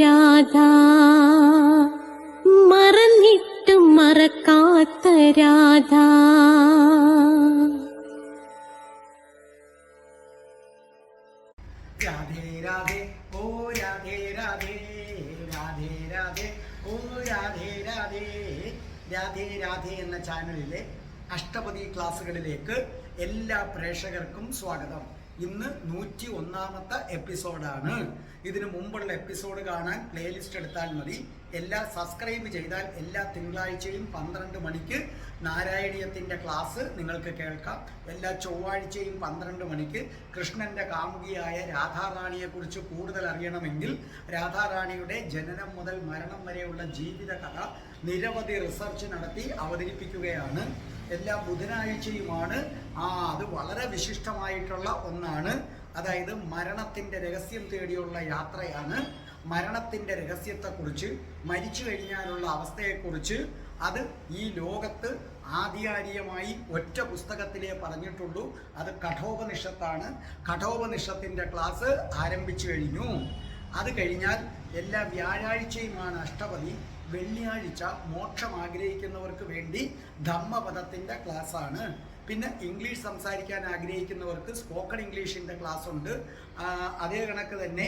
രാധ. മറന്നിട്ടും മറക്കാത്ത രാധാ. രാധേ രാധേ ഓ രാധേ രാധേ രാധേ രാധേ ഓ രാധേ രാധേ രാധേ രാധേ എന്ന ചാനലിലെ അഷ്ടപതി ക്ലാസ്സുകളിലേക്ക് എല്ലാ പ്രേക്ഷകർക്കും സ്വാഗതം. ഇന്ന് നൂറ്റി ഒന്നാമത്തെ എപ്പിസോഡാണ്. ഇതിനു മുമ്പുള്ള എപ്പിസോഡ് കാണാൻ പ്ലേലിസ്റ്റ് എടുത്താൽ മതി. എല്ലാ സബ്സ്ക്രൈബ് ചെയ്താൽ എല്ലാ തിങ്കളാഴ്ചയും പന്ത്രണ്ട് മണിക്ക് നാരായണീയത്തിന്റെ ക്ലാസ് നിങ്ങൾക്ക് കേൾക്കാം. എല്ലാ ചൊവ്വാഴ്ചയും പന്ത്രണ്ട് മണിക്ക് കൃഷ്ണന്റെ കാമുകിയായ രാധാറാണിയെക്കുറിച്ച് കൂടുതൽ അറിയണമെങ്കിൽ രാധാറാണിയുടെ ജനനം മുതൽ മരണം വരെയുള്ള ജീവിത കഥ നിരവധി റിസർച്ച് നടത്തി അവതരിപ്പിക്കുകയാണ്. എല്ലാ ബുധനാഴ്ചയുമാണ്. ആ അത് വളരെ വിശിഷ്ടമായിട്ടുള്ള ഒന്നാണ്. അതായത് മരണത്തിന്റെ രഹസ്യം തേടിയുള്ള യാത്രയാണ് മരണത്തിന്റെ രഹസ്യത്തെക്കുറിച്ച് മരിച്ചു കഴിഞ്ഞാലുള്ള അവസ്ഥയെക്കുറിച്ച് അത് ഈ ലോകത്ത് ആധികാരികമായി ഒറ്റ പുസ്തകത്തിലേ പറഞ്ഞിട്ടുള്ളൂ. അത് കഠോപനിഷത്താണ്. കഠോപനിഷത്തിന്റെ ക്ലാസ് ആരംഭിച്ചു കഴിഞ്ഞു. അത് കഴിഞ്ഞാൽ എല്ലാ വ്യാഴാഴ്ചയുമാണ് അഷ്ടപതി. വെള്ളിയാഴ്ച മോക്ഷം ആഗ്രഹിക്കുന്നവർക്ക് വേണ്ടി ധമ്മപദത്തിന്റെ ക്ലാസ്സാണ്. പിന്നെ ഇംഗ്ലീഷ് സംസാരിക്കാൻ ആഗ്രഹിക്കുന്നവർക്ക് സ്പോക്കൺ ഇംഗ്ലീഷിന്റെ ക്ലാസ് ഉണ്ട് അതേ കണക്ക് തന്നെ.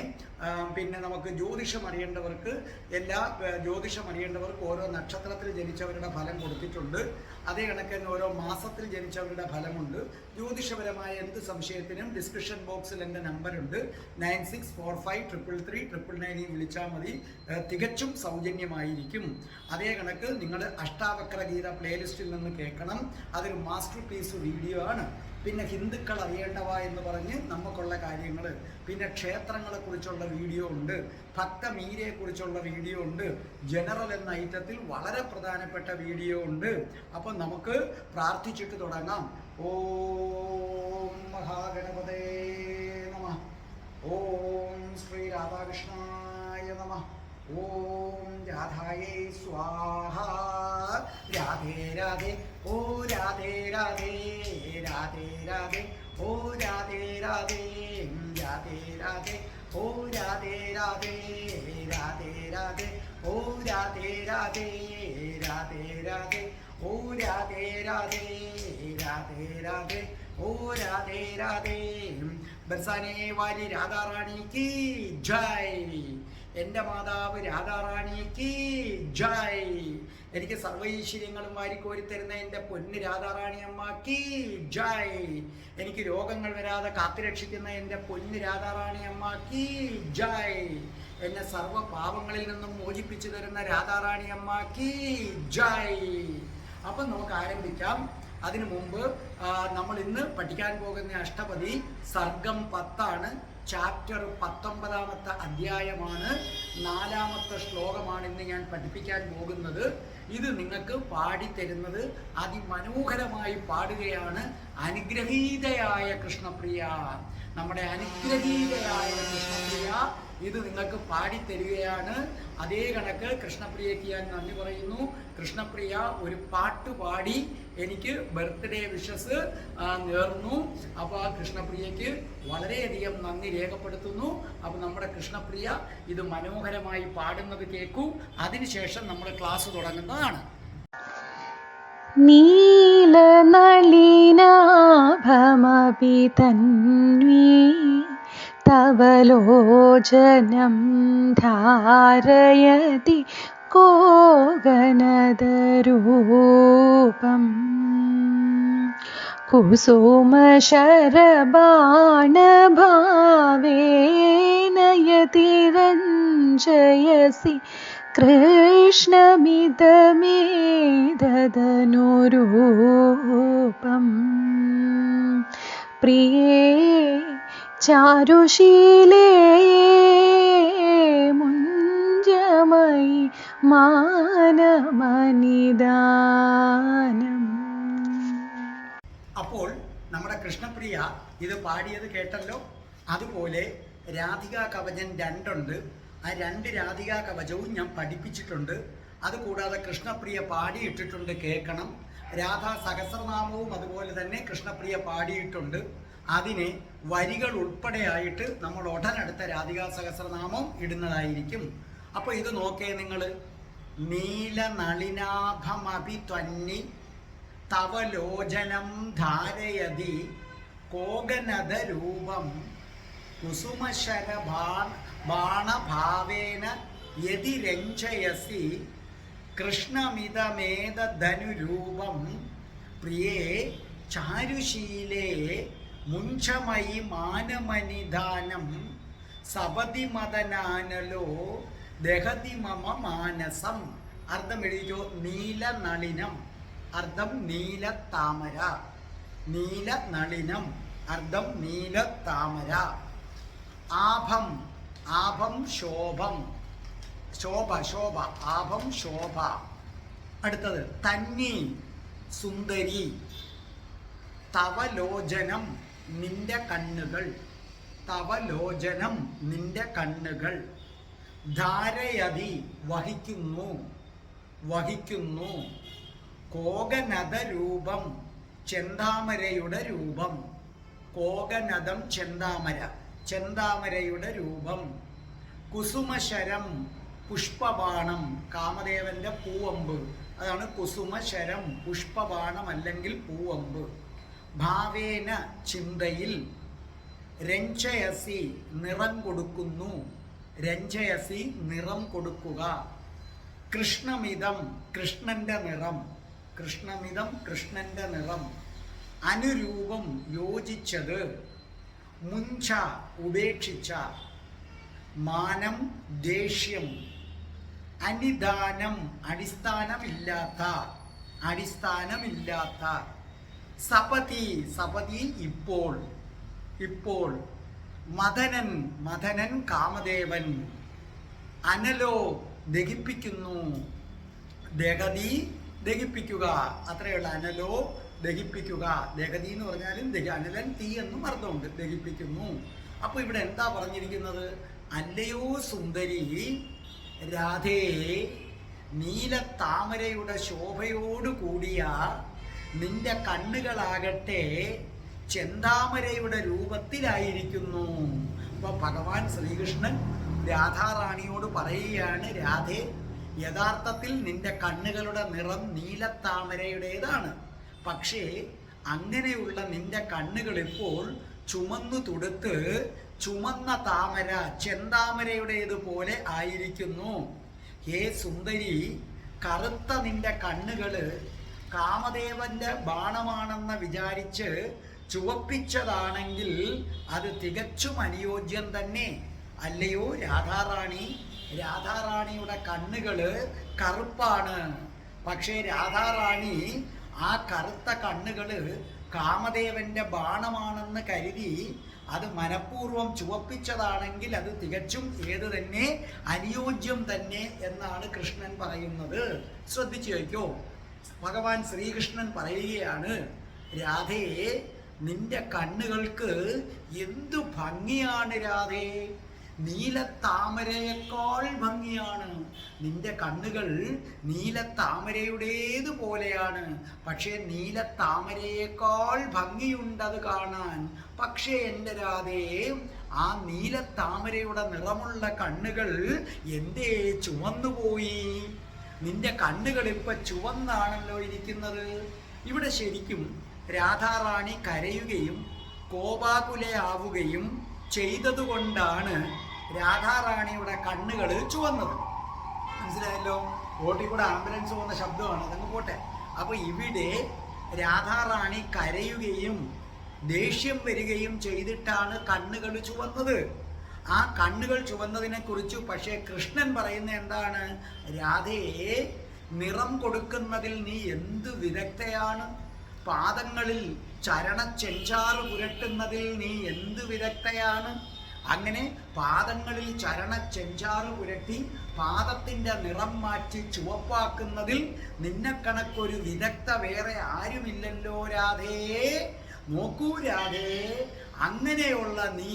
പിന്നെ നമുക്ക് ജ്യോതിഷം അറിയേണ്ടവർക്ക് എല്ലാ ജ്യോതിഷം അറിയേണ്ടവർക്ക് ഓരോ നക്ഷത്രത്തിൽ ജനിച്ചവരുടെ ഫലം കൊടുത്തിട്ടുണ്ട്. അതേ കണക്ക് തന്നെ ഓരോ മാസത്തിൽ ജനിച്ചവരുടെ ഫലമുണ്ട്. ജ്യോതിഷപരമായ എന്ത് സംശയത്തിനും ഡിസ്ക്രിപ്ഷൻ ബോക്സിൽ എന്റെ നമ്പറുണ്ട്. Nine six four five triple three triple നയനിൽ വിളിച്ചാൽ മതി. തികച്ചും സൗജന്യമായിരിക്കും. അതേ കണക്ക് നിങ്ങൾ അഷ്ടാവക്ര ഗീത പ്ലേലിസ്റ്റിൽ നിന്ന് കേൾക്കണം. അതൊരു മാസ്റ്റർ പീസ് വീഡിയോ ആണ്. പിന്നെ ഹിന്ദുക്കൾ അറിയേണ്ടവ എന്ന് പറഞ്ഞ് നമുക്കുള്ള കാര്യങ്ങൾ പിന്നെ ക്ഷേത്രങ്ങളെ കുറിച്ചുള്ള വീഡിയോ ഉണ്ട്. ഭക്തമീരയെ കുറിച്ചുള്ള വീഡിയോ ഉണ്ട്. ജനറൽ എന്ന ഐറ്റത്തിൽ വളരെ പ്രധാനപ്പെട്ട വീഡിയോ ഉണ്ട്. അപ്പം നമുക്ക് പ്രാർത്ഥിച്ചിട്ട് തുടങ്ങാം. ഓം മഹാഗണപതേ നമ. ഓം ശ്രീ രാധാകൃഷ്ണായ നമ. ഓം രാധായേ സ്വാഹ. രാധേ രാധേ. ഓ രാധേ രാധേ രാധേ രാധേ ഓ രാധേ രാധേ രാധേ രാധേ ഓ രാധേ രാധേ രാധേ രാധേ ഓ രാധേ രാധേ രാധേ രാധേ ഓ രാധേ രാധേ രാധേ രാധേ ഓ രാധേ രാധേ ബർസാനെ വാലി രാധാറാണിക്ക് ജയ് എന്റെ മാതാവ് രാധാറാണിക്ക് ജയ് എനിക്ക് സർവൈശ്വര്യങ്ങളും വാരിക്കോരി തരുന്ന എന്റെ പൊന്ന് രാധാറാണിയമ്മക്ക് ജയ്. എനിക്ക് രോഗങ്ങൾ വരാതെ കാത്തുരക്ഷിക്കുന്ന എന്റെ പൊന്ന് രാധാറാണിയമ്മക്ക് ജയ്. എന്നെ സർവ പാപങ്ങളിൽ നിന്നും മോചിപ്പിച്ചു തരുന്ന രാധാറാണിയമ്മക്ക് ജയ്. അപ്പം നമുക്ക് ആരംഭിക്കാം. അതിനു മുമ്പ് നമ്മൾ ഇന്ന് പഠിക്കാൻ പോകുന്ന അഷ്ടപതി സർഗം പത്താണ്. ചാപ്റ്റർ പത്തൊമ്പതാമത്തെ അധ്യായമാണ്. നാലാമത്തെ ശ്ലോകമാണ് ഇന്ന് ഞാൻ പഠിപ്പിക്കാൻ പോകുന്നത്. ഇത് നിങ്ങൾക്ക് പാടിത്തരുന്നത് അതിമനോഹരമായി പാടുകയാണ് അനുഗ്രഹീതയായ കൃഷ്ണപ്രിയ. നമ്മുടെ അനുഗ്രഹീതയായ കൃഷ്ണപ്രിയ ഇത് നിങ്ങൾക്ക് പാടിത്തരികയാണ് അതേ കണക്ക് കൃഷ്ണപ്രിയയ്ക്ക് ഞാൻ നന്ദി പറയുന്നു. കൃഷ്ണപ്രിയ ഒരു പാട്ട് പാടി എനിക്ക് ബർത്ത്ഡേ വിഷസ് നേർന്നു. അപ്പോൾ ആ കൃഷ്ണപ്രിയയ്ക്ക് വളരെയധികം നന്ദി രേഖപ്പെടുത്തുന്നു. അപ്പോൾ നമ്മുടെ കൃഷ്ണപ്രിയ ഇത് മനോഹരമായി പാടുന്നത് കേൾക്കൂ അതിനുശേഷം നമ്മൾ ക്ലാസ് തുടങ്ങുന്നതാണ്. നീലനളീനാഭമപി തന്നീ लोचनं धारयति कोगनदरूपम्। कुसुमशरबाणभावेन यतिरञ्जयसि कृष्णमिदमे ददनुरूपम् प्रिये ചാരുശീലേ മുഞ്ചമൈ മാനമനിദാനം അപ്പോൾ നമ്മുടെ കൃഷ്ണപ്രിയ ഇത് പാടിയത് കേട്ടല്ലോ? അതുപോലെ രാധികാ കവചൻ രണ്ടുണ്ട്. ആ രണ്ട് രാധികാ കവചവും ഞാൻ പഠിപ്പിച്ചിട്ടുണ്ട്. അതുകൂടാതെ കൃഷ്ണപ്രിയ പാടിയിട്ടിട്ടുണ്ട് കേൾക്കണം. രാധാ സഹസ്രനാമവും അതുപോലെ തന്നെ കൃഷ്ണപ്രിയ പാടിയിട്ടുണ്ട്. അതിനെ വരികൾ ഉൾപ്പെടെയായിട്ട് നമ്മൾ ഉടനടുത്ത രാധികാ സഹസ്രനാമം ഇടുന്നതായിരിക്കും. അപ്പോൾ ഇത് നോക്കേ നിങ്ങൾ. നീല നളിനാഭമഭി ത്വന്നി തവ ലോചനം ധാരയതി കോകനദരൂപം കുസുമശര ബാണഭാവേന യതി രഞ്ജയസി കൃഷ്ണമിതമേതധനുരൂപം. പ്രിയേ ചാരുശീലേ മുഞ്ചമയി മാനമനിധാനം സപതി മതനാനലോ ദഹതി മമ മാനസം. അർത്ഥം എഴുതിയോ നീല നളിനം. അർത്ഥം നീല താമര. നീല നളിനം. അർത്ഥം നീല താമര. ആഭം ആഭം ശോഭം. ശോഭ ശോഭ ആഭം ശോഭ. അടുത്തത് തന്നി സുന്ദരി. തവലോചനം. നിന്റെ കണ്ണുകൾ. തവലോചനം നിന്റെ കണ്ണുകൾ. ധാരയതി വഹിക്കുന്നു വഹിക്കുന്നു. കോകനദ രൂപം ചെന്താമരയുടെ രൂപം. കോകനദം ചെന്താമര ചെന്താമരയുടെ രൂപം. കുസുമശരം പുഷ്പബാണം കാമദേവന്റെ പൂവമ്പ്. അതാണ് കുസുമശരം പുഷ്പബാണം അല്ലെങ്കിൽ പൂവമ്പ്. ഭാവേന ചിന്തയിൽ രഞ്ജയസി നിറം കൊടുക്കുന്നു. രഞ്ജയസി നിറം കൊടുക്കുക. കൃഷ്ണമിതം കൃഷ്ണന്റെ നിറം. കൃഷ്ണമിതം കൃഷ്ണന്റെ നിറം. അനുരൂപം യോജിച്ചത്. മുഞ്ച ഉപേക്ഷിച്ച. മാനം ദേഷ്യം. അനിദാനം അടിസ്ഥാനമില്ലാത്ത. അടിസ്ഥാനമില്ലാത്ത. സപതി സപതി ഇപ്പോൾ ഇപ്പോൾ. മദനൻ മദനൻ കാമദേവൻ. അനലോ ദഹിപ്പിക്കുന്നു. ദഗതി ദഹിപ്പിക്കുക. അത്രയുള്ള അനലോ ദഹിപ്പിക്കുക. ദഗതി എന്ന് പറഞ്ഞാലും അനലൻ തീ എന്നും അർത്ഥമുണ്ട് ദഹിപ്പിക്കുന്നു. അപ്പോൾ ഇവിടെ എന്താ പറഞ്ഞിരിക്കുന്നത്? അല്ലയോ സുന്ദരി രാധേ നീല താമരയുടെ ശോഭയോട് കൂടിയ നിന്റെ കണ്ണുകളാകട്ടെ ചെന്താമരയുടെ രൂപത്തിലായിരിക്കുന്നു. അപ്പൊ ഭഗവാൻ ശ്രീകൃഷ്ണൻ രാധാറാണിയോട് പറയുകയാണ് രാധേ യഥാർത്ഥത്തിൽ നിന്റെ കണ്ണുകളുടെ നിറം നീലത്താമരയുടേതാണ്. പക്ഷേ അങ്ങനെയുള്ള നിന്റെ കണ്ണുകൾ ഇപ്പോൾ ചുമന്നു തുടുത്ത് ചുമന്ന താമര ചെന്താമരയുടേതുപോലെ ആയിരിക്കുന്നു. ഹേ സുന്ദരി കറുത്ത നിന്റെ കണ്ണുകൾ കാമദേവന്റെ ബാണമാണെന്ന് വിചാരിച്ച് ചുവപ്പിച്ചതാണെങ്കിൽ അത് തികച്ചും അനുയോജ്യം തന്നെ. അല്ലയോ രാധാറാണി? രാധാറാണിയുടെ കണ്ണുകൾ കറുപ്പാണ്. പക്ഷേ രാധാറാണി ആ കറുത്ത കണ്ണുകൾ കാമദേവന്റെ ബാണമാണെന്ന് കരുതി അത് മനഃപൂർവം ചുവപ്പിച്ചതാണെങ്കിൽ അത് തികച്ചും ഏത് തന്നെ? അനുയോജ്യം തന്നെ എന്നാണ് കൃഷ്ണൻ പറയുന്നത്. ശ്രദ്ധിച്ചു വയ്ക്കോ ഭഗവാൻ ശ്രീകൃഷ്ണൻ പറയുകയാണ് രാധയെ നിന്റെ കണ്ണുകൾക്ക് എന്തു ഭംഗിയാണ് രാധേ? നീലത്താമരയേക്കാൾ ഭംഗിയാണ്. നിന്റെ കണ്ണുകൾ നീലത്താമരയുടേതുപോലെയാണ് പക്ഷേ നീലത്താമരയേക്കാൾ ഭംഗിയുണ്ടത് കാണാൻ. പക്ഷേ എന്റെ രാധേ ആ നീലത്താമരയുടെ നിറമുള്ള കണ്ണുകൾ എന്തേ ചുവന്നുപോയി നിന്റെ കണ്ണുകൾ ഇപ്പൊ ചുവന്നാണല്ലോ ഇരിക്കുന്നത്. ഇവിടെ ശരിക്കും രാധാറാണി കരയുകയും കോപാകുലയാവുകയും ചെയ്തതുകൊണ്ടാണ് രാധാറാണിയുടെ കണ്ണുകൾ ചുവന്നത്. മനസ്സിലായല്ലോ? റോട്ടിൽ കൂടെ ആംബുലൻസ് പോകുന്ന ശബ്ദമാണ്. അതങ്ങ് പോട്ടെ. അപ്പൊ ഇവിടെ രാധാറാണി കരയുകയും ദേഷ്യം വരികയും ചെയ്തിട്ടാണ് കണ്ണുകൾ ചുവന്നത്. ആ കണ്ണുകൾ ചുവന്നതിനെ കുറിച്ച് പക്ഷേ കൃഷ്ണൻ പറയുന്ന എന്താണ്? രാധയെ നിറം കൊടുക്കുന്നതിൽ നീ എന്ത് വിദഗ്ധയാണ് പാദങ്ങളിൽ ചരണ ചെഞ്ചാറ് പുരട്ടുന്നതിൽ നീ എന്ത് വിദഗ്ധയാണ് അങ്ങനെ പാദങ്ങളിൽ ചരണ ചെഞ്ചാറ് പുരട്ടി പാദത്തിന്റെ നിറം മാറ്റി ചുവപ്പാക്കുന്നതിൽ നിന്നെ കണക്കൊരു വിദഗ്ധ വേറെ ആരുമില്ലല്ലോ രാധേ. നോക്കൂ രാധേ അങ്ങനെയുള്ള നീ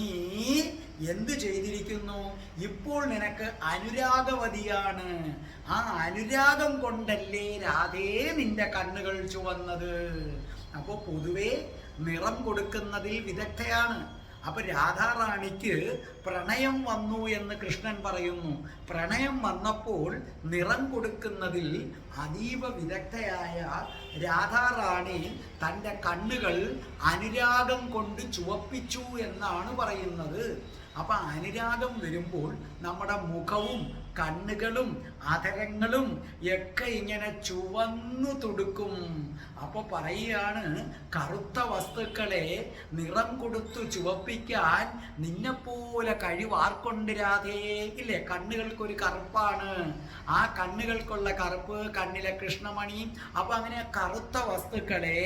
എന്ത് ചെയ്തിരിക്കുന്നു? ഇപ്പോൾ നിനക്ക് അനുരാഗവതിയാണ്. ആ അനുരാഗം കൊണ്ടല്ലേ രാധേ നിന്റെ കണ്ണുകൾ ചുവന്നത്? അപ്പോൾ പൊതുവെ നിറം കൊടുക്കുന്നതിൽ വിദഗ്ധയാണ്. അപ്പൊ രാധാറാണിക്ക് പ്രണയം വന്നു എന്ന് കൃഷ്ണൻ പറയുന്നു. പ്രണയം വന്നപ്പോൾ നിറം കൊടുക്കുന്നതിൽ അതീവ വിദഗ്ധയായ രാധാറാണി തന്റെ കണ്ണുകൾ അനുരാഗം കൊണ്ട് ചുവപ്പിച്ചു എന്നാണ് പറയുന്നത്. അപ്പൊ അനുരാഗം വരുമ്പോൾ നമ്മുടെ മുഖവും കണ്ണുകളും അധരങ്ങളും ഒക്കെ ഇങ്ങനെ ചുവന്നു തുടുക്കും. അപ്പൊ പറയുകയാണ് കറുത്ത വസ്തുക്കളെ നിറം കൊടുത്തു ചുവപ്പിക്കാൻ നിന്നെപ്പോലെ കഴിവാർക്കൊണ്ട് രാധേ ഇല്ലേ? കണ്ണുകൾക്കൊരു കറുപ്പാണ്. ആ കണ്ണുകൾക്കുള്ള കറുപ്പ് കണ്ണിലെ കൃഷ്ണമണി. അപ്പൊ അങ്ങനെ കറുത്ത വസ്തുക്കളെ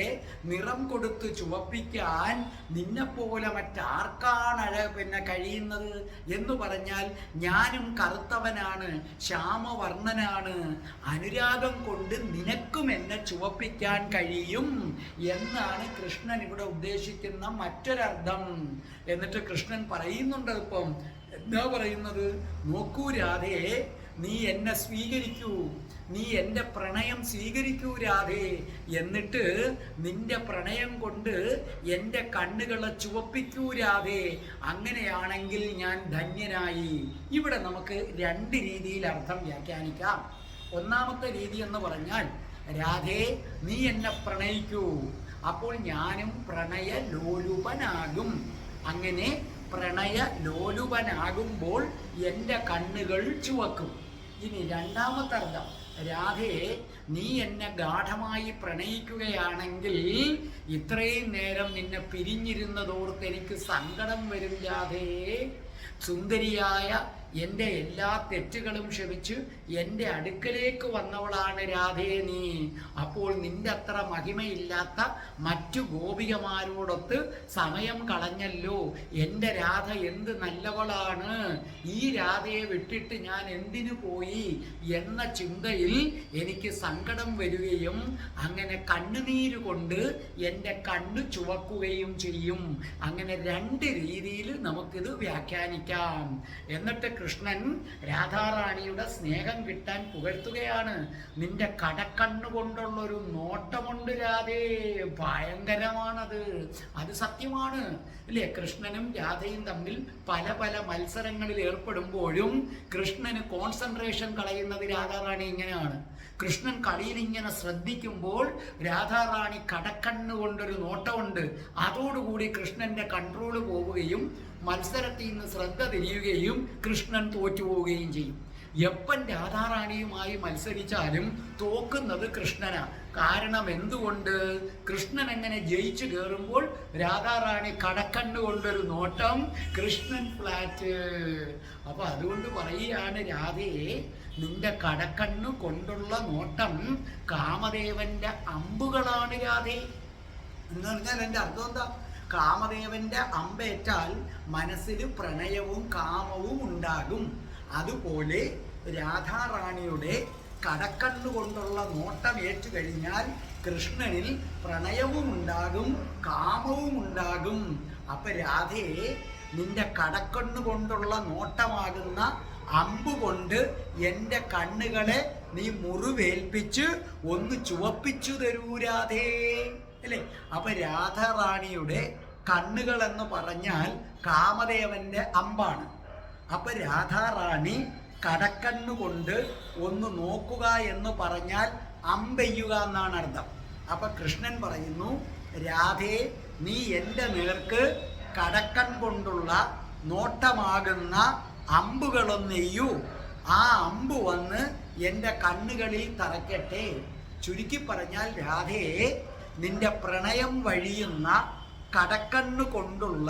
നിറം കൊടുത്തു ചുവപ്പിക്കാൻ നിന്നെപ്പോലെ മറ്റാർക്കാണ് പിന്നെ കഴിയുന്നത് എന്ന് പറഞ്ഞാൽ ഞാനും കറുത്തവനാണ് ശ്യാമവർണനാണ്. അനുരാഗം കൊണ്ട് നിനക്കും എന്നെ ചുവപ്പിക്കാൻ കഴിയും എന്നാണ് കൃഷ്ണൻ ഇവിടെ ഉദ്ദേശിക്കുന്ന മറ്റൊരർത്ഥം. എന്നിട്ട് കൃഷ്ണൻ പറയുന്നുണ്ട് ഇപ്പം എന്താ പറയുന്നത്? നോക്കൂ രാധേ. നീ എന്നെ സ്വീകരിക്കൂ നീ എന്റെ പ്രണയം സ്വീകരിക്കൂ രാധേ എന്നിട്ട് നിന്റെ പ്രണയം കൊണ്ട് എന്റെ കണ്ണുകളെ ചുവപ്പിക്കൂ രാധേ അങ്ങനെയാണെങ്കിൽ ഞാൻ ധന്യനായി. ഇവിടെ നമുക്ക് രണ്ട് രീതിയിൽ അർത്ഥം വ്യാഖ്യാനിക്കാം. ഒന്നാമത്തെ രീതി എന്ന് പറഞ്ഞാൽ രാധേ നീ എന്നെ പ്രണയിക്കൂ. അപ്പോൾ ഞാനും പ്രണയ ലോലുപനാകും അങ്ങനെ പ്രണയ ലോലുപനാകുമ്പോൾ എന്റെ കണ്ണുകൾ ചുവക്കും. ഇനി രണ്ടാമത്തെ അർത്ഥം. രാധയെ നീ എന്നെ ഗാഠമായി പ്രണയിക്കുകയാണെങ്കിൽ ഇത്രയും നേരം നിന്നെ പിരിഞ്ഞിരുന്നതോർത്ത് എനിക്ക് സങ്കടം വരും രാധേ. സുന്ദരിയായ എന്റെ എല്ലാ തെറ്റുകളും ക്ഷമിച്ച് എന്റെ അടുക്കലേക്ക് വന്നവളാണ് രാധേ നീ. അപ്പോൾ നിന്റെ അത്ര മഹിമയില്ലാത്ത മറ്റു ഗോപികമാരോടൊത്ത് സമയം കളഞ്ഞല്ലോ. എന്റെ രാധ എന്ത് നല്ലവളാണ്? ഈ രാധയെ വിട്ടിട്ട് ഞാൻ എന്തിനു പോയി? എന്ന ചിന്തയിൽ എനിക്ക് സങ്കടം വരികയും അങ്ങനെ കണ്ണുനീര് കൊണ്ട് എന്റെ കണ്ണ് ചുവക്കുകയും ചെയ്യും. അങ്ങനെ രണ്ട് രീതിയിൽ നമുക്കിത് വ്യാഖ്യാനിക്കാം. എന്നിട്ട് കൃഷ്ണൻ രാധാറാണിയുടെ സ്നേഹം കിട്ടാൻ പുകഴ്ത്തുകയാണ്. നിന്റെ കടക്കണ്ണുകൊണ്ടുള്ളൊരു നോട്ടമുണ്ട് രാധേ. ഭയങ്കരമാണത്. അത് സത്യമാണ്. അല്ലേ കൃഷ്ണനും രാധയും തമ്മിൽ പല പല മത്സരങ്ങളിൽ ഏർപ്പെടുമ്പോഴും കൃഷ്ണന് കോൺസെൻട്രേഷൻ കളയുന്നത് രാധാറാണി ഇങ്ങനെയാണ്. കൃഷ്ണൻ കളിയിൽ ഇങ്ങനെ ശ്രദ്ധിക്കുമ്പോൾ രാധാറാണി കടക്കണ്ണ് കൊണ്ടൊരു നോട്ടമുണ്ട്. അതോടുകൂടി കൃഷ്ണന്റെ കൺട്രോൾ പോവുകയും മത്സരത്തിൽ നിന്ന് ശ്രദ്ധ തിരിയുകയും കൃഷ്ണൻ തോറ്റുപോവുകയും ചെയ്യും. എപ്പൻ രാധാറാണിയുമായി മത്സരിച്ചാലും തോക്കുന്നത് കൃഷ്ണനാ. കാരണം എന്തുകൊണ്ട്? കൃഷ്ണൻ എങ്ങനെ ജയിച്ചു കയറുമ്പോൾ രാധാറാണി കടക്കണ്ണ് കൊണ്ടൊരു നോട്ടം കൃഷ്ണൻ ഫ്ലാറ്റ് അപ്പൊ അതുകൊണ്ട് പറയുകയാണ് രാധയെ നിന്റെ കടക്കണ്ണ് കൊണ്ടുള്ള നോട്ടം കാമദേവന്റെ അമ്പുകളാണ് രാധേ. എന്ന് പറഞ്ഞാൽ എന്റെ അർത്ഥം എന്താ? കാമദേവന്റെ അമ്പേറ്റാൽ മനസ്സിൽ പ്രണയവും കാമവും ഉണ്ടാകും. അതുപോലെ രാധാറാണിയുടെ കടക്കണ്ണു കൊണ്ടുള്ള നോട്ടം ഏറ്റു കഴിഞ്ഞാൽ കൃഷ്ണനിൽ പ്രണയവും ഉണ്ടാകും കാമവും ഉണ്ടാകും. അപ്പൊ രാധയെ നിന്റെ കടക്കണ്ണു കൊണ്ടുള്ള നോട്ടമാകുന്ന അമ്പ് കൊണ്ട് എന്റെ കണ്ണുകളെ നീ മുറിവേൽപ്പിച്ച് ഒന്ന് ചുവപ്പിച്ചു തരൂ രാധേ അല്ലേ? അപ്പൊ രാധാറാണിയുടെ കണ്ണുകൾ എന്ന് പറഞ്ഞാൽ കാമദേവന്റെ അമ്പാണ്. അപ്പൊ രാധാറാണി കടക്കണ്ണുകൊണ്ട് ഒന്ന് നോക്കുക എന്ന് പറഞ്ഞാൽ അമ്പെയ്യുക എന്നാണ് അർത്ഥം. അപ്പൊ കൃഷ്ണൻ പറയുന്നു രാധേ നീ എന്റെ നേർക്ക് കടക്കൺ കൊണ്ടുള്ള നോട്ടമാകുന്ന അമ്പുകളൊന്നെയ്യൂ ആ അമ്പ് വന്ന് എന്റെ കണ്ണുകളിൽ തറക്കട്ടെ. ചുരുക്കി പറഞ്ഞാൽ രാധയെ നിന്റെ പ്രണയം വഴിയുന്ന കടക്കണ്ണു കൊണ്ടുള്ള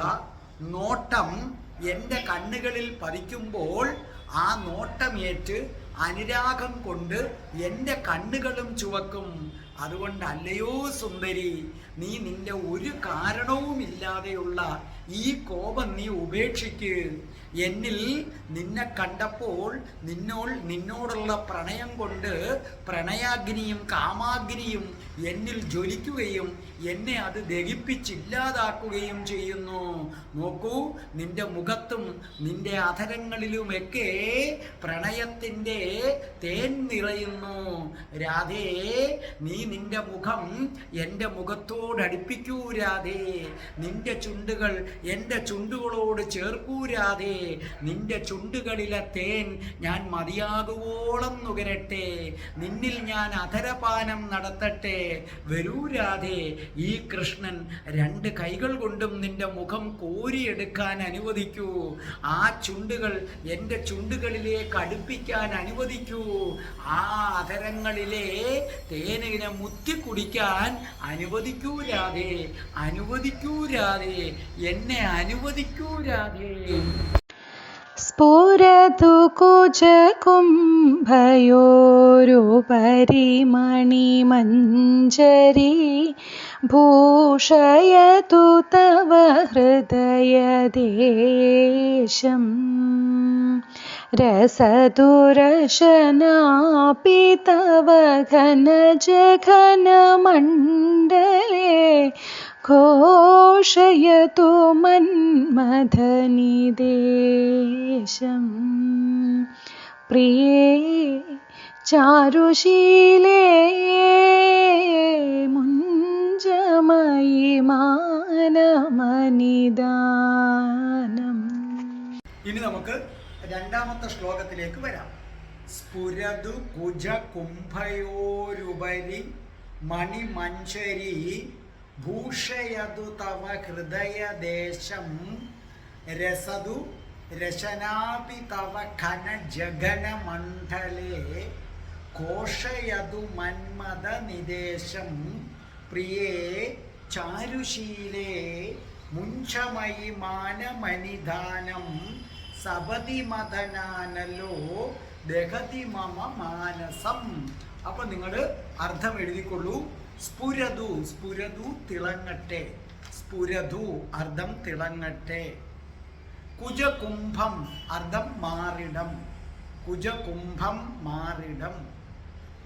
നോട്ടം എന്റെ കണ്ണുകളിൽ പതിക്കുമ്പോൾ ആ നോട്ടമേറ്റ് അനുരാഗം കൊണ്ട് എന്റെ കണ്ണുകളും ചുവക്കും. അതുകൊണ്ടല്ലയോ സുന്ദരി നീ നിന്റെ ഒരു കാരണവുമില്ലാതെയുള്ള ഈ കോപം നീ ഉപേക്ഷിക്ക്. എന്നിൽ നിന്നെ കണ്ടപ്പോൾ നിന്നോൾ നിന്നോടുള്ള പ്രണയം കൊണ്ട് പ്രണയാഗ്നിയും കാമാഗ്നിയും എന്നിൽ ജ്വലിക്കുകയും എന്നെ അത് ദഹിപ്പിച്ചില്ലാതാക്കുകയും ചെയ്യുന്നു. നോക്കൂ നിന്റെ മുഖത്തും നിന്റെ അധരങ്ങളിലുമൊക്കെ പ്രണയത്തിന്റെ തേൻ നിറയുന്നു. രാധേ നീ നിന്റെ മുഖം എന്റെ മുഖത്തോടടുപ്പിക്കൂ രാധേ. നിന്റെ ചുണ്ടുകൾ എന്റെ ചുണ്ടുകളോട് ചേർക്കൂരാതെ നിന്റെ ചുണ്ടുകളിലെ തേൻ ഞാൻ മതിയാകുവോളം നുകരട്ടെ നിന്നിൽ ഞാൻ അധരപാനം നടത്തട്ടെ. വരൂരാതെ ഈ കൃഷ്ണൻ രണ്ട് കൈകൾ കൊണ്ടും നിന്റെ മുഖം കോരിയെടുക്കാൻ അനുവദിക്കൂ. ആ ചുണ്ടുകൾ എന്റെ ചുണ്ടുകളിലേക്ക് അടുപ്പിക്കാൻ അനുവദിക്കൂ. ആ അധരങ്ങളിലെ തേനിനെ മുത്തി കുടിക്കാൻ അനുവദിക്കൂരാതെ അനുവദിക്കൂരാതെ എന്റെ എന്നെ അനുവദിക്കൂ രാധേ സ്ഫുരതു കുജകുംഭയോരുപരിമണിമഞ്ജരി ഭൂഷയതു തവ ഹൃദയദേശം. രസതുരശനാപി തവ ഘനജഘനമണ്ഡലേ घोषयतु मन्मथनिदेशम् प्रिये चारुशीले मुञ्जमयि मानमनिदानम् ഇനി നമുക്ക് രണ്ടാമത്തെ ശ്ലോകത്തിലേക്ക് വരാം സ്ഫുരതു കുജ കുംഭയോരുപരി മണിമഞ്ചരി ഭൂഷയതു തവ ഹൃദയദേശം രസതു രശനാപി തവ ഖന ജഗന മണ്ഡലേ ഘോഷയതു മന്മത നിദേശം പ്രിയേ ചാരുശീലേ മുഞ്ചമയി മാനമനിധാനം സപതി മദനാനലോ ദഹതി മമ മാനസം. അപ്പൊ നിങ്ങൾ അർത്ഥം എഴുതിക്കൊള്ളൂ. സ്ഫുരതു സ്ഫുരതു തിളങ്ങട്ടെ. സ്ഫുരതു അർദ്ധം തിളങ്ങട്ടെ. കുജകുംഭം അർദ്ധം മാറിടം. കുജകുംഭം മാറിടം.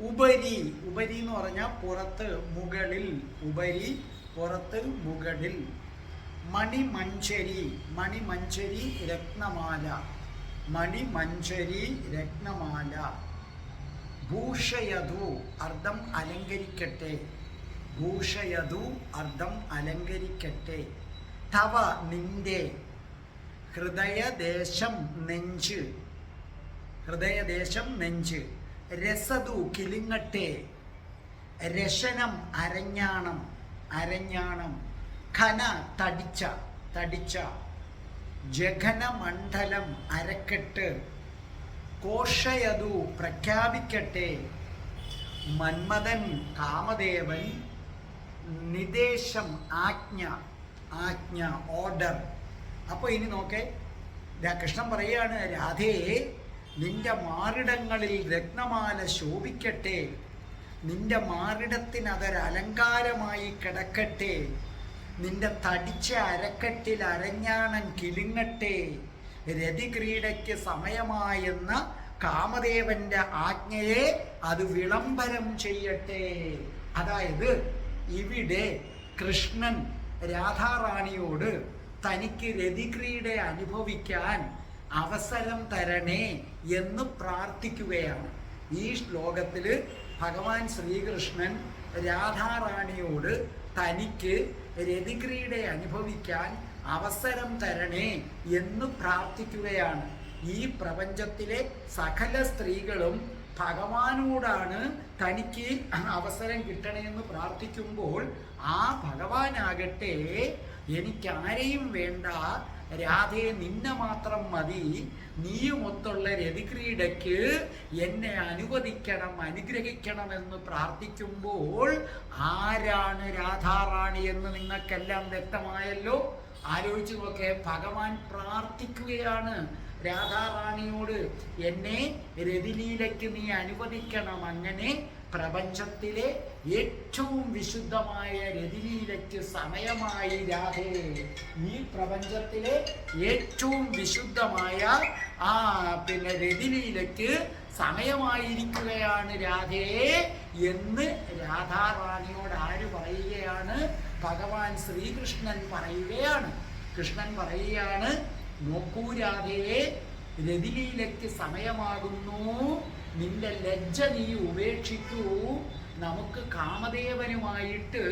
ഉപരി ഉപരി എന്ന് പറഞ്ഞാൽ പുറത്ത് മുകളിൽ ഉപരി പുറത്ത് മുകളിൽ. മണിമഞ്ചരി മണിമഞ്ചരി രത്നമാല. മണിമഞ്ചരി രത്നമാല. ഭൂഷയതു അർദ്ധം അലങ്കരിക്കട്ടെ. ഭൂഷയതു അർത്ഥം അലങ്കരിക്കട്ടെ. തവ നിന്റെ. ഹൃദയദേശം നെഞ്ച്. ഹൃദയദേശം നെഞ്ച്. രസതു കിലുങ്ങട്ടെ. രശനം അരഞ്ഞാണം അരഞ്ഞാണം. ഖന തടിച്ച തടിച്ച. ജഘനമണ്ഡലം അരക്കെട്ട്. കോഷയതു പ്രഖ്യാപിക്കട്ടെ. മന്മഥൻ കാമദേവൻ നിദേശം ആജ്ഞ ആജ്ഞ ഓർഡർ. അപ്പോൾ ഇനി നോക്കേ കൃഷ്ണൻ പറയുകയാണ് രാധേ നിന്റെ മാറിടങ്ങളിൽ രത്നമാല ശോഭിക്കട്ടെ. നിന്റെ മാറിടത്തിന് അതൊരലങ്കാരമായി കിടക്കട്ടെ. നിന്റെ തടിച്ച അരക്കെട്ടിൽ അരഞ്ഞാണം കിലുങ്ങട്ടെ. രതിക്രീഡയ്ക്ക് സമയമായെന്ന കാമദേവന്റെ ആജ്ഞയെ അത് വിളംബരം ചെയ്യട്ടെ. അതായത് ഇവിടെ കൃഷ്ണൻ രാധാറാണിയോട് തനിക്ക് രതിക്രീഡ അനുഭവിക്കാൻ അവസരം തരണേ എന്ന് പ്രാർത്ഥിക്കുകയാണ്. ഈ ശ്ലോകത്തിൽ ഭഗവാൻ ശ്രീകൃഷ്ണൻ രാധാറാണിയോട് തനിക്ക് രതിക്രീഡ അനുഭവിക്കാൻ അവസരം തരണേ എന്ന് പ്രാർത്ഥിക്കുകയാണ്. ഈ പ്രപഞ്ചത്തിലെ സകല സ്ത്രീകളും ഭഗവാനോടാണ് തനിക്ക് അവസരം കിട്ടണമെന്ന് പ്രാർത്ഥിക്കുമ്പോൾ ആ ഭഗവാനാകട്ടെ എനിക്കാരെയും വേണ്ട. രാധേ നിന്നെ മാത്രം മതി. നീയുമൊത്തുള്ള രതിക്രീഡയ്ക്ക് എന്നെ അനുവദിക്കണം അനുഗ്രഹിക്കണമെന്ന് പ്രാർത്ഥിക്കുമ്പോൾ ആരാണ് രാധാറാണി എന്ന് നിങ്ങൾക്കെല്ലാം വ്യക്തമായല്ലോ? ആലോചിച്ച് നോക്കെ ഭഗവാൻ പ്രാർത്ഥിക്കുകയാണ്. രാധാറാണിയോട് എന്നെ രതിലീലയ്ക്ക് നീ അനുവദിക്കണം. അങ്ങനെ പ്രപഞ്ചത്തിലെ ഏറ്റവും വിശുദ്ധമായ രതിലീലയ്ക്ക് സമയമായി രാധേ. ഈ പ്രപഞ്ചത്തിലെ ഏറ്റവും വിശുദ്ധമായ ആ പിന്നെ രതിലീലയ്ക്ക് സമയമായിരിക്കുകയാണ് രാധേ എന്ന് രാധാറാണിയോട് ആര് പറയുകയാണ്? ഭഗവാൻ ശ്രീകൃഷ്ണൻ പറയുകയാണ്. കൃഷ്ണൻ പറയുകയാണ് നോക്കൂ രാധയെ രതിലീലയ്ക്ക് സമയമാകുന്നു. നിന്റെ ലജ്ജ നീ ഉപേക്ഷിക്കൂ. നമുക്ക് കാമദേവനുമായിട്ട്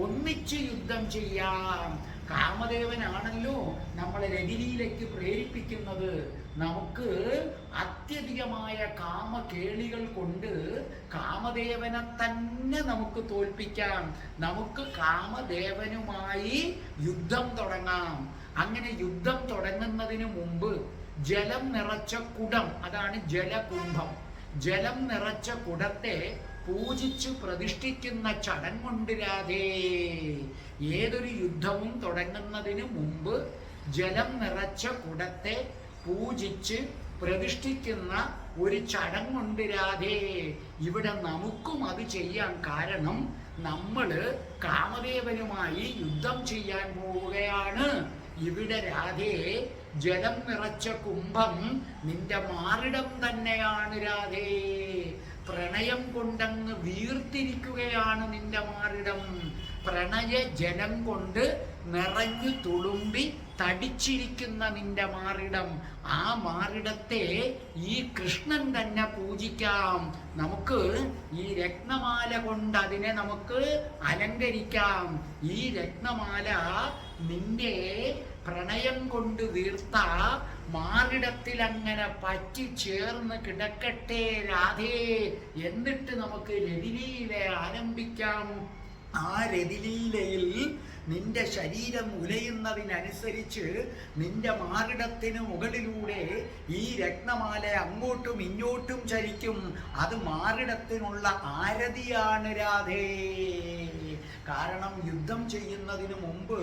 ഒന്നിച്ച് യുദ്ധം ചെയ്യാം. കാമദേവനാണല്ലോ നമ്മളെ രതിലീലയ്ക്ക് പ്രേരിപ്പിക്കുന്നത്. നമുക്ക് അത്യധികമായ കാമകേളികൾ കൊണ്ട് കാമദേവനെ തന്നെ നമുക്ക് തോൽപ്പിക്കാം. നമുക്ക് കാമദേവനുമായി യുദ്ധം തുടങ്ങാം. അങ്ങനെ യുദ്ധം തുടങ്ങുന്നതിന് മുമ്പ് ജലം നിറച്ച കുടം അതാണ് ജലകുംഭം. ജലം നിറച്ച കുടത്തെ പൂജിച്ചു പ്രതിഷ്ഠിക്കുന്ന ചടങ്ങുണ്ട് രാധേ. ഏതൊരു യുദ്ധവും തുടങ്ങുന്നതിന് മുമ്പ് ജലം നിറച്ച കുടത്തെ പൂജിച്ച് പ്രതിഷ്ഠിക്കുന്ന ഒരു ചടങ്ങുണ്ട് ഇവിടെ നമുക്കും അത് ചെയ്യാൻ കാരണം നമ്മൾ കാമദേവനുമായി യുദ്ധം ചെയ്യാൻ പോവുകയാണ്. ഇവിടെ രാധേ ജലം നിറച്ച കുംഭം നിന്റെ മാറിടം തന്നെയാണ് രാധേ. പ്രണയം കൊണ്ടങ്ങ് വീർത്തിരിക്കുകയാണ് നിന്റെ മാറിടം. പ്രണയ ജലം കൊണ്ട് നിറഞ്ഞു തുളുമ്പി തടിച്ചിരിക്കുന്ന നിന്റെ മാറിടം. ആ മാറിടത്തെ ഈ കൃഷ്ണൻ തന്നെ പൂജിക്കാം. നമുക്ക് ഈ രത്നമാല കൊണ്ട് അതിനെ നമുക്ക് അലങ്കരിക്കാം. ഈ രത്നമാല നിന്റെ പ്രണയം കൊണ്ട് വീർത്ത മാറിടത്തിൽ അങ്ങനെ പറ്റി ചേർന്ന് കിടക്കട്ടെ രാധേ. എന്നിട്ട് നമുക്ക് രതിലീല ആരംഭിക്കാം. ആ രതിലീലയിൽ നിന്റെ ശരീരം ഉലയുന്നതിനനുസരിച്ച് നിന്റെ മാറിടത്തിന് മുകളിലൂടെ ഈ രത്നമാല അങ്ങോട്ടും ഇങ്ങോട്ടും ചരിക്കും. അത് മാറിടത്തിനുള്ള ആരതിയാണ് രാധേ. കാരണം യുദ്ധം ചെയ്യുന്നതിന് മുമ്പ്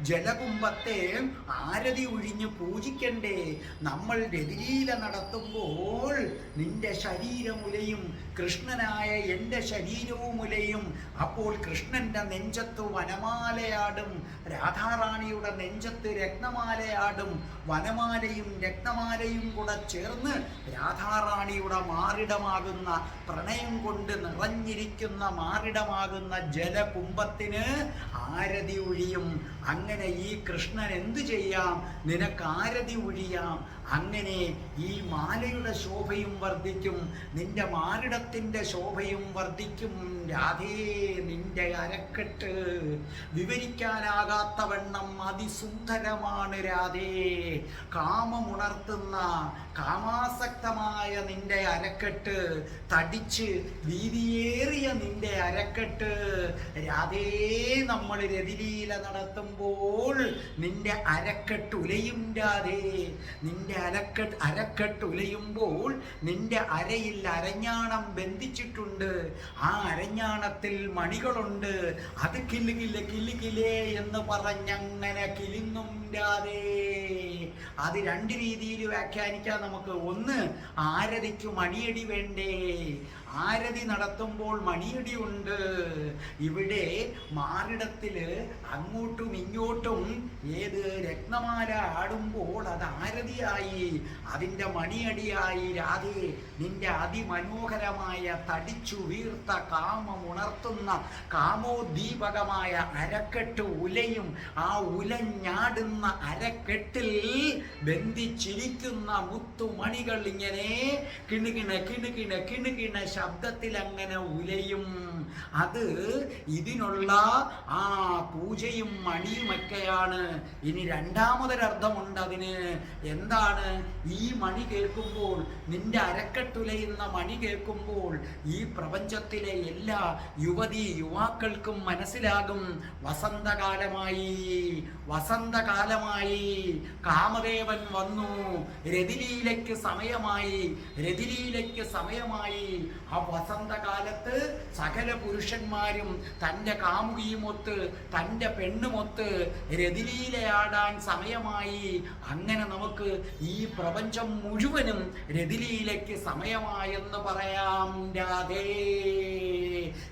ജലകുംഭത്തെ ആരതി ഒഴിഞ്ഞ് പൂജിക്കണ്ടേ. നമ്മൾ രതിലീല നടത്തുമ്പോൾ നിന്റെ ശരീരം ഉലയും. കൃഷ്ണനായ എന്റെ ശരീരവും ഉലയും അപ്പോൾ കൃഷ്ണന്റെ നെഞ്ചത്ത് വനമാലയാടും രാധാറാണിയുടെ നെഞ്ചത്ത് രത്നമാലയാടും വനമാലയും രത്നമാലയും കൂടെ ചേർന്ന് രാധാറാണിയുടെ മാറിടമാകുന്ന പ്രണയം കൊണ്ട് നിറഞ്ഞിരിക്കുന്ന മാറിടമാകുന്ന ജലകുംഭത്തിന് ആരതി ഒഴിയും. അങ്ങനെ ഈ കൃഷ്ണൻ എന്തു ചെയ്യാം? നിനക്ക് ആരതി ഒഴിയാം. അങ്ങനെ ഈ മാലയുടെ ശോഭയും വർദ്ധിക്കും. നിന്റെ മാറിടത്തിന്റെ ശോഭയും വർദ്ധിക്കും. രാധേ നിന്റെ അരക്കെട്ട് വിവരിക്കാനാകാത്തവണ്ണം അതിസുന്ദരമാണ് രാധേ. കാമമുണർത്തുന്ന കാമാസക്തമായ നിന്റെ അരക്കെട്ട് തടിച്ച് വീതിയേറിയ നിന്റെ അരക്കെട്ട്. രാധേ നമ്മൾ രതിലീല നടത്തുമ്പോൾ നിന്റെ അരക്കെട്ട് ഉലയും രാധേ. നിന്റെ അരക്കെട്ട് അരക്കെട്ട് ഉലയുമ്പോൾ നിന്റെ അരയിൽ അരഞ്ഞാണം ബന്ധിച്ചിട്ടുണ്ട്. ആ അരഞ്ഞാണത്തിൽ മണികളുണ്ട്. അത് കിലുകില്ല കിലുകിലേ എന്ന് പറഞ്ഞങ്ങനെ കിലുങ്ങും രാധേ. അത് രണ്ട് രീതിയിൽ വ്യാഖ്യാനിക്കാം നമുക്ക് ഒന്ന് ആരതിക്ക് മണിയടി വേണ്ടേ? ആരതി നടത്തുമ്പോൾ മണിയടി ഉണ്ട്. ഇവിടെ മാറിടത്തിൽ അങ്ങോട്ടും ഇങ്ങോട്ടും ഏത് രത്നമാല ആടുമ്പോൾ അത് ആരതിയായി അതിന്റെ മണിയടിയായി. രാധേ നിന്റെ അതിമനോഹരമായ തടിച്ചു വീർത്ത കാമം ഉണർത്തുന്ന കാമോദ്ദീപകമായ അരക്കെട്ട് ഉലയും ആ ഉലഞ്ഞാടുന്ന അരക്കെട്ടിൽ ബന്ധിച്ചിരിക്കുന്ന മുത്തുമണികൾ ഇങ്ങനെ കിണുകിണ കിണുകിണ കിണുകിണ ശബ്ദത്തിൽ അങ്ങനെ ഉലയും. അത് ഇതിനുള്ള ആ പൂജയും മണിയുമൊക്കെയാണ് ഇനി രണ്ടാമതൊരർത്ഥമുണ്ട് അതിന്. എന്താണ്? ഈ മണി കേൾക്കുമ്പോൾ നിന്റെ അരക്കെട്ടുലയുന്ന മണി കേൾക്കുമ്പോൾ ഈ പ്രപഞ്ചത്തിലെ എല്ലാ യുവതി യുവാക്കൾക്കും മനസ്സിലാകും. വസന്തകാലമായി വസന്തകാലമായി കാമദേവൻ വന്നു. രതിലീലയ്ക്ക് സമയമായി രതിലീലയ്ക്ക് സമയമായി. ആ വസന്തകാലത്ത് സകല പുരുഷന്മാരും തന്റെ കാമുകിയുമൊത്ത് തന്റെ പെണ്ണുമൊത്ത് രതിലീലയാടാൻ സമയമായി. അങ്ങനെ നമുക്ക് ഈ പ്രപഞ്ചം മുഴുവനും രതിലീലയ്ക്ക് സമയമായെന്ന് പറയാം. രാധേ.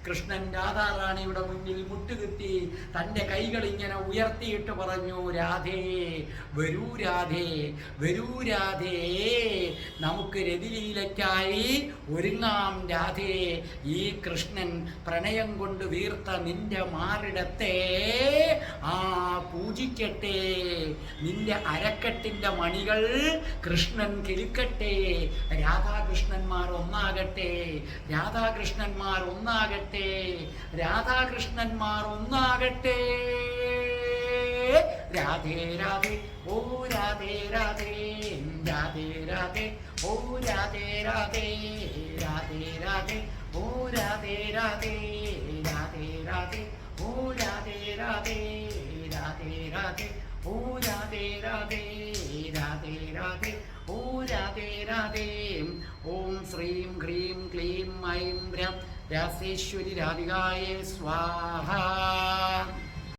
കൃഷ്ണൻ രാധാറാണിയുടെ മുന്നിൽ മുട്ടുകുത്തി തന്റെ കൈകൾ ഇങ്ങനെ ഉയർത്തിയിട്ട് പറഞ്ഞു രാധേ വരൂ രാധേ വരൂ രാധേ. നമുക്ക് രതിലീലയ്ക്കായി ഒരുങ്ങാം രാധേ. ഈ കൃഷ്ണൻ പ്രണയം കൊണ്ട് വീർത്ത നിന്റെ മാറിടത്തെ ആ പൂജിക്കട്ടെ. നിന്റെ അരക്കെട്ടിന്റെ മണികൾ കൃഷ്ണൻ കിളിക്കട്ടെ. രാധാകൃഷ്ണന്മാർ ഒന്നാകട്ടെ. രാധാകൃഷ്ണന്മാർ ഒന്നാകട്ടെ. രാധാകൃഷ്ണന്മാർ ഒന്നാകട്ടെ. രാധേ രാധേ ഓ രാധേ രാധേ രാധേ രാധേ ഓ രാധേ രാധേ രാധേ രാധേ ഓ രാധേ രാധേ രാധേ രാധേ ഓ രാധേ രാധേ രാധേ രാധേ ഓ രാധേ രാധേ രാധേ രാധേ ഓ രാധേ രാധേ ഓം ശ്രീം ഹ്രീം ക്ലീം ഐം രം രാസേശ്വരി രാധികായ സ്വാഹ